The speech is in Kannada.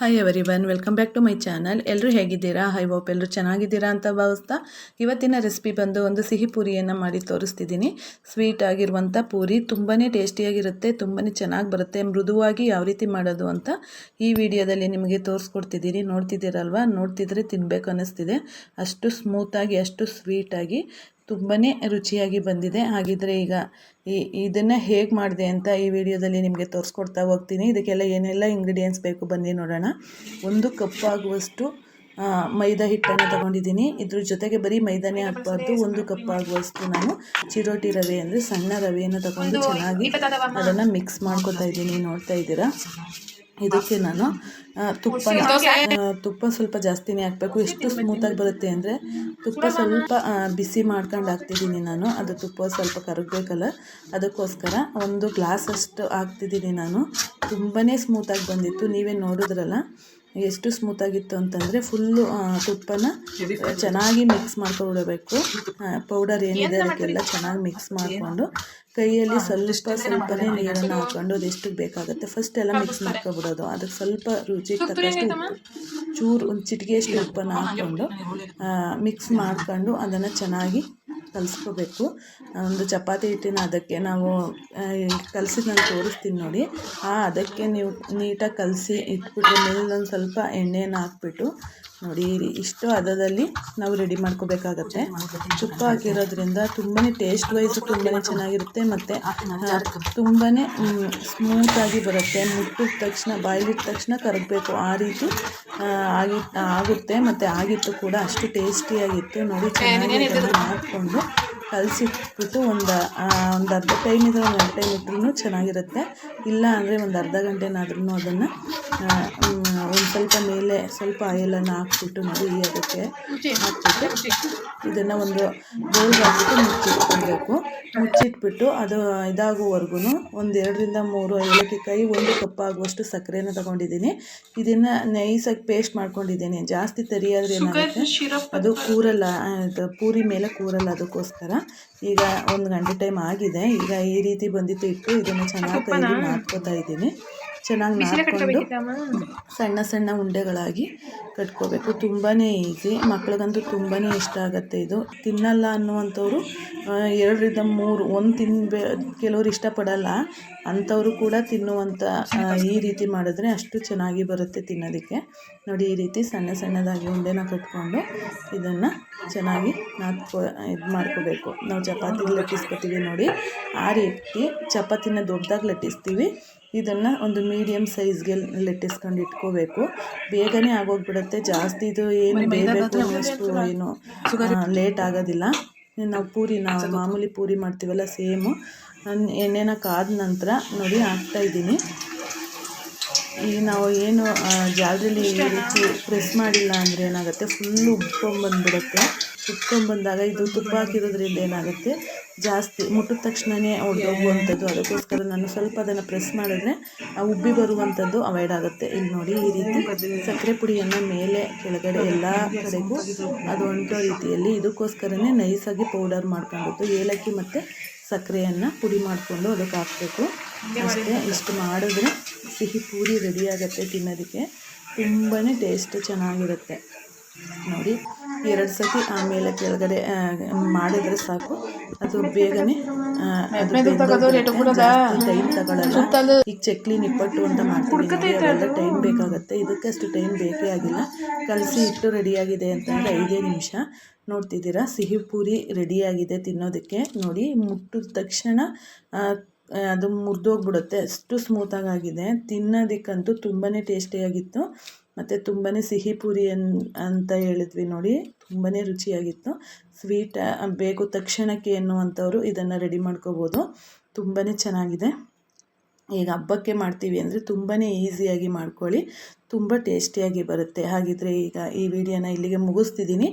Hi everyone welcome back to my channel ಎಲ್ಲರೂ ಹೇಗಿದ್ದೀರಾ? ಹೈ ಹೋಪ್ ಎಲ್ಲರೂ ಚೆನ್ನಾಗಿದ್ದೀರಾ ಅಂತ ಭಾವಿಸ್ತಾ ಇವತ್ತಿನ ರೆಸಿಪಿ ಬಂದು ಒಂದು ಸಿಹಿ ಪೂರಿಯನ್ನು ಮಾಡಿ ತೋರಿಸ್ತಿದ್ದೀನಿ. ಸ್ವೀಟ್ ಆಗಿರುವಂಥ ಪೂರಿ ತುಂಬಾ ಟೇಸ್ಟಿಯಾಗಿರುತ್ತೆ ತುಂಬಾ ಚೆನ್ನಾಗಿ ಬರುತ್ತೆ, ಮೃದುವಾಗಿ ಯಾವ ರೀತಿ ಮಾಡೋದು ಅಂತ ಈ ವಿಡಿಯೋದಲ್ಲಿ ನಿಮಗೆ ತೋರಿಸ್ಕೊಡ್ತಿದ್ದೀನಿ. ನೋಡ್ತಿದ್ದೀರಲ್ವ? ನೋಡ್ತಿದ್ರೆ ತಿನ್ನಬೇಕು ಅನ್ನಿಸ್ತಿದೆ. ಅಷ್ಟು ಸ್ಮೂತಾಗಿ ಅಷ್ಟು ಸ್ವೀಟಾಗಿ ತುಂಬಾ ರುಚಿಯಾಗಿ ಬಂದಿದೆ. ಹಾಗಿದ್ರೆ ಈಗ ಈ ಇದನ್ನು ಹೇಗೆ ಮಾಡಿದೆ ಅಂತ ಈ ವಿಡಿಯೋದಲ್ಲಿ ನಿಮಗೆ ತೋರಿಸ್ಕೊಡ್ತಾ ಹೋಗ್ತೀನಿ. ಇದಕ್ಕೆಲ್ಲ ಏನೆಲ್ಲ ಇಂಗ್ರೀಡಿಯೆಂಟ್ಸ್ ಬೇಕು ಬನ್ನಿ ನೋಡೋಣ. ಒಂದು ಕಪ್ ಆಗುವಷ್ಟು ಮೈದಾ ಹಿಟ್ಟನ್ನು ತಗೊಂಡಿದ್ದೀನಿ. ಇದ್ರ ಜೊತೆಗೆ ಬರೀ ಮೈದಾನೇ ಹಾಕ್ಬಾರ್ದು. ಒಂದು ಕಪ್ ಆಗುವಷ್ಟು ನಾನು ಚಿರೋಟಿ ರವೆ ಅಂದರೆ ಸಣ್ಣ ರವೆಯನ್ನು ತಗೊಂಡು ಚೆನ್ನಾಗಿ ಅದನ್ನು ಮಿಕ್ಸ್ ಮಾಡ್ಕೊತಾ ಇದ್ದೀನಿ. ನೋಡ್ತಾ ಇದ್ದೀರಾ? ಇದಕ್ಕೆ ನಾನು ತುಪ್ಪ ತುಪ್ಪ ಸ್ವಲ್ಪ ಜಾಸ್ತಿನೇ ಹಾಕಬೇಕು. ಎಷ್ಟು ಸ್ಮೂತಾಗಿ ಬರುತ್ತೆ ಅಂದರೆ ತುಪ್ಪ ಸ್ವಲ್ಪ ಬಿಸಿ ಮಾಡ್ಕೊಂಡು ಹಾಕ್ತಿದ್ದೀನಿ ನಾನು. ಅದು ತುಪ್ಪ ಸ್ವಲ್ಪ ಕರಗಬೇಕಲ್ಲ. ಅದಕ್ಕೋಸ್ಕರ ಒಂದು ಗ್ಲಾಸಷ್ಟು ಹಾಕ್ತಿದ್ದೀನಿ ನಾನು. ತುಂಬಾ ಸ್ಮೂತಾಗಿ ಬಂದಿತ್ತು. ನೀವೇ ನೋಡಿದ್ರಲ್ಲ. ಎಷ್ಟು ಸ್ಮೂತಾಗಿತ್ತು ಅಂತಂದರೆ ಫುಲ್ಲು ತುಪ್ಪನ ಚೆನ್ನಾಗಿ ಮಿಕ್ಸ್ ಮಾಡ್ಕೊಬಿಡಬೇಕು. ಪೌಡರ್ ಏನಿದೆ ಅದಕ್ಕೆಲ್ಲ ಚೆನ್ನಾಗಿ ಮಿಕ್ಸ್ ಮಾಡಿಕೊಂಡು ಕೈಯಲ್ಲಿ ಸ್ವಲ್ಪ ಸ್ವಲ್ಪನೇ ನೀರನ್ನು ಹಾಕ್ಕೊಂಡು ಎಷ್ಟು ಬೇಕಾಗುತ್ತೆ ಫಸ್ಟ್ ಎಲ್ಲ ಮಿಕ್ಸ್ ಮಾಡ್ಕೊಬಿಡೋದು. ಅದಕ್ಕೆ ಸ್ವಲ್ಪ ರುಚಿಗೆ ತಕ್ಕಷ್ಟು ಉಪ್ಪು ಚೂರು ಒಂದು ಚಿಟಿಕೆಯಷ್ಟು ಉಪ್ಪನ್ನು ಹಾಕ್ಕೊಂಡು ಮಿಕ್ಸ್ ಮಾಡ್ಕೊಂಡು ಅದನ್ನು ಚೆನ್ನಾಗಿ ಕಲಿಸ್ಕೋಬೇಕು. ಒಂದು ಚಪಾತಿ ಹಿಟ್ಟಿನ ಅದಕ್ಕೆ ನಾವು ಕಲಸಿ ನಾನು ತೋರಿಸ್ತೀನಿ ನೋಡಿ. ಆ, ಅದಕ್ಕೆ ನೀವು ನೀಟಾಗಿ ಕಲಸಿ ಇಟ್ಬಿಟ್ಟು ಒಂದು ಸ್ವಲ್ಪ ಎಣ್ಣೆಯನ್ನು ಹಾಕ್ಬಿಟ್ಟು ನೋಡಿ ಇಷ್ಟು ಹದದಲ್ಲಿ ನಾವು ರೆಡಿ ಮಾಡ್ಕೋಬೇಕಾಗತ್ತೆ. ಚುಪ್ಪ ಹಾಕಿರೋದ್ರಿಂದ ತುಂಬಾ ಟೇಸ್ಟ್ ವೈಸ್ ತುಂಬಾ ಚೆನ್ನಾಗಿರುತ್ತೆ ಮತ್ತು ತುಂಬಾ ಸ್ಮೂತಾಗಿ ಬರುತ್ತೆ. ಮುಟ್ಟಿದ ತಕ್ಷಣ ಬಾಯಿಲಿಟ್ಟ ತಕ್ಷಣ ಕರಗಬೇಕು. ಆ ರೀತಿ ಆಗಿ, ಆಗುತ್ತೆ. ಮತ್ತು ಆಗಿತ್ತು ಕೂಡ ಅಷ್ಟು ಟೇಸ್ಟಿಯಾಗಿತ್ತು ನೋಡಿ, ಚೆನ್ನಾಗಿ ಮಾಡಿಕೊಂಡು ಕಲಸಿಟ್ಬಿಟ್ಟು ಒಂದು ಒಂದು ಅರ್ಧ ಟೈಮ್ ಇದ್ದರೆ ಒಂದು ಅರ್ಧ ಟೈಮ್ ಚೆನ್ನಾಗಿರುತ್ತೆ. ಇಲ್ಲ ಅಂದರೆ ಒಂದು ಅರ್ಧ ಗಂಟೆನಾದ್ರೂ ಅದನ್ನು ಸ್ವಲ್ಪ ಮೇಲೆ ಸ್ವಲ್ಪ ಆಯಿಲನ್ನು ಹಾಕ್ಬಿಟ್ಟು ನೋಡಿ ಅದಕ್ಕೆ ಹಾಕ್ಬಿಟ್ಟು ಇದನ್ನು ಒಂದು ಬೌಲ್ಗೆ ಹಾಕ್ಬಿಟ್ಟು ಮುಚ್ಚಿಟ್ಕೊಳ್ಬೇಕು ಮುಚ್ಚಿಟ್ಬಿಟ್ಟು ಅದು ಇದಾಗುವವರೆಗೂ ಒಂದು ಎರಡರಿಂದ ಮೂರು ಕೈ ಒಂದು ಕಪ್ ಆಗುವಷ್ಟು ಸಕ್ಕರೆನ ತಗೊಂಡಿದ್ದೀನಿ. ಇದನ್ನು ನೈಸಾಗಿ ಪೇಸ್ಟ್ ಮಾಡ್ಕೊಂಡಿದ್ದೀನಿ. ಜಾಸ್ತಿ ತರಿಯಾದ್ರೆ ಏನಾಗುತ್ತೆ? ಅದು ಕೂರಲ್ಲ ಪೂರಿ ಮೇಲೆ ಕೂರಲ್ಲ ಅದಕ್ಕೋಸ್ಕರ. ಈಗ ಒಂದು ಗಂಟೆ ಟೈಮ್ ಆಗಿದೆ. ಈಗ ಈ ರೀತಿ ಬಂದಿತ್ತು ಇಟ್ಟು ಇದನ್ನು ಚೆನ್ನಾಗಿ ಕೈಯಲ್ಲಿ ನಾದ್ಕೋತಾ ಇದ್ದೀನಿ. ಚೆನ್ನಾಗಿ ನಾದ್ಕೊಂಡು ಸಣ್ಣ ಸಣ್ಣ ಉಂಡೆಗಳಾಗಿ ಕಟ್ಕೋಬೇಕು. ತುಂಬಾ ಈಸಿ. ಮಕ್ಳಿಗಂತೂ ತುಂಬಾ ಇಷ್ಟ ಆಗುತ್ತೆ ಇದು. ತಿನ್ನಲ್ಲ ಅನ್ನುವಂಥವ್ರು ಎರಡರಿಂದ ಮೂರು ಒಂದು ತಿನ್ಬೇ ಕೆಲವರು ಇಷ್ಟಪಡಲ್ಲ. ಅಂಥವರು ಕೂಡ ತಿನ್ನುವಂಥ ಈ ರೀತಿ ಮಾಡಿದ್ರೆ ಅಷ್ಟು ಚೆನ್ನಾಗಿ ಬರುತ್ತೆ ತಿನ್ನೋದಕ್ಕೆ. ನೋಡಿ ಈ ರೀತಿ ಸಣ್ಣ ಸಣ್ಣದಾಗಿ ಉಂಡೆನ ಕಟ್ಕೊಂಡು ಇದನ್ನು ಚೆನ್ನಾಗಿ ನಾದ್ಕೊ ಇದು ಮಾಡ್ಕೋಬೇಕು. ನಾವು ಚಪಾತಿ ಲಟ್ಟಿಸ್ಕೊತೀವಿ ನೋಡಿ. ಆ ರೀತಿ ಚಪಾತಿನ ದೊಡ್ಡದಾಗಿ ಲಟ್ಟಿಸ್ತೀವಿ. ಇದನ್ನು ಒಂದು ಮೀಡಿಯಮ್ ಸೈಜ್ಗೆ ಲಟ್ಟಿಸ್ಕೊಂಡು ಇಟ್ಕೋಬೇಕು. ಬೇಗನೆ ಆಗೋಗ್ಬಿಡುತ್ತೆ. ಜಾಸ್ತಿ ಇದು ಏನು ಬೇಯಬೇಕು ಅಷ್ಟು ಏನು ಲೇಟ್ ಆಗೋದಿಲ್ಲ. ನಾವು ಪೂರಿ ನಾವು ಮಾಮೂಲಿ ಪೂರಿ ಮಾಡ್ತೀವಲ್ಲ ಸೇಮು ಎಣ್ಣೆನ ಕಾದ ನಂತರ ನೋಡಿ ಹಾಕ್ತಾಯಿದ್ದೀನಿ ಈಗ ನಾವು ಏನು ಜಾಲರಿಲಿ ಈ ಪ್ರೆಸ್ ಮಾಡಿಲ್ಲ ಅಂದರೆ ಏನಾಗುತ್ತೆ? ಫುಲ್ಲು ಉಬ್ಕೊಂಬಂದ್ಬಿಡುತ್ತೆ ಉಬ್ಕೊಂಬಂದಾಗ ಇದು ತುಪ್ಪ ಹಾಕಿರೋದ್ರಿಂದ ಏನಾಗುತ್ತೆ? ಜಾಸ್ತಿ ಮುಟ್ಟಿದ ತಕ್ಷಣವೇ ಹೋಗುವಂಥದ್ದು. ಅದಕ್ಕೋಸ್ಕರ ನಾನು ಸ್ವಲ್ಪ ಅದನ್ನು ಪ್ರೆಸ್ ಮಾಡಿದ್ರೆ ಉಬ್ಬಿ ಬರುವಂಥದ್ದು ಅವಾಯ್ಡ್ ಆಗುತ್ತೆ. ಇಲ್ಲಿ ನೋಡಿ ಈ ರೀತಿ ಸಕ್ಕರೆ ಪುಡಿಯನ್ನು ಮೇಲೆ, ಕೆಳಗಡೆ ಎಲ್ಲ ಕಡೆಗೂ ಅದು ಹೊಂಟೋ ರೀತಿಯಲ್ಲಿ ಇದಕ್ಕೋಸ್ಕರನೇ ನೈಸಾಗಿ ಪೌಡರ್ ಮಾಡ್ಕೊಂಡ್ಬಿಟ್ಟು ಏಲಕ್ಕಿ ಮತ್ತು ಸಕ್ಕರೆಯನ್ನು ಪುಡಿ ಮಾಡಿಕೊಂಡು ಅದಕ್ಕೆ ಹಾಕಬೇಕು. ಅಷ್ಟೇ, ಇಷ್ಟು ಮಾಡಿದ್ರೆ ಸಿಹಿ ಪೂರಿ ರೆಡಿ ಆಗುತ್ತೆ ತಿನ್ನೋದಕ್ಕೆ. ತುಂಬಾ ಟೇಸ್ಟ್ ಚೆನ್ನಾಗಿರುತ್ತೆ. ನೋಡಿ ಎರಡು ಸತಿ ಆಮೇಲೆ ಕೆಳಗಡೆ ಮಾಡಿದ್ರೆ ಸಾಕು. ಅದು ಬೇಗನೆ ಟೈಮ್ ತಗೊಳ್ಳಲ್ಲ ಈಗ ಚಕ್ಲಿ ನಿಪ್ಪಟ್ಟು ಅಂತ ಮಾಡ್ತೀವಿ. ಟೈಮ್ ಬೇಕಾಗುತ್ತೆ. ಇದಕ್ಕೆ ಅಷ್ಟು ಟೈಮ್ ಬೇಕೇ ಆಗಿಲ್ಲ. ಕಲಸಿ ಇಟ್ಟು ರೆಡಿಯಾಗಿದೆ ಅಂತ ಐದೇ ನಿಮಿಷ. ನೋಡ್ತಿದ್ದೀರಾ? ಸಿಹಿ ಪೂರಿ ರೆಡಿಯಾಗಿದೆ ತಿನ್ನೋದಕ್ಕೆ. ನೋಡಿ ಮುಟ್ಟಿದ ತಕ್ಷಣ ಅದು ಮುರಿದೋಗ್ಬಿಡುತ್ತೆ. ಅಷ್ಟು ಸ್ಮೂತಾಗಾಗಿದೆ ತಿನ್ನೋದಕ್ಕಂತೂ ತುಂಬಾ ಟೇಸ್ಟಿಯಾಗಿತ್ತು. ಮತ್ತು ತುಂಬಾ ಸಿಹಿ ಪೂರಿ ಅನ್, ಅಂತ ಹೇಳಿದ್ವಿ ನೋಡಿ. ತುಂಬಾ ರುಚಿಯಾಗಿತ್ತು. ಸ್ವೀಟ್ ಬೇಕು ತಕ್ಷಣಕ್ಕೆ ಎನ್ನುವಂಥವ್ರು ಇದನ್ನು ರೆಡಿ ಮಾಡ್ಕೋಬೋದು. ತುಂಬಾ ಚೆನ್ನಾಗಿದೆ. ಈಗ ಹಬ್ಬಕ್ಕೆ ಮಾಡ್ತೀವಿ ಅಂದರೆ ತುಂಬಾ ಈಸಿಯಾಗಿ ಮಾಡ್ಕೊಳ್ಳಿ. ತುಂಬ ಟೇಸ್ಟಿಯಾಗಿ ಬರುತ್ತೆ. ಹಾಗಿದ್ರೆ ಈಗ ಈ ವಿಡಿಯೋನ ಇಲ್ಲಿಗೆ ಮುಗಿಸ್ತಿದ್ದೀನಿ.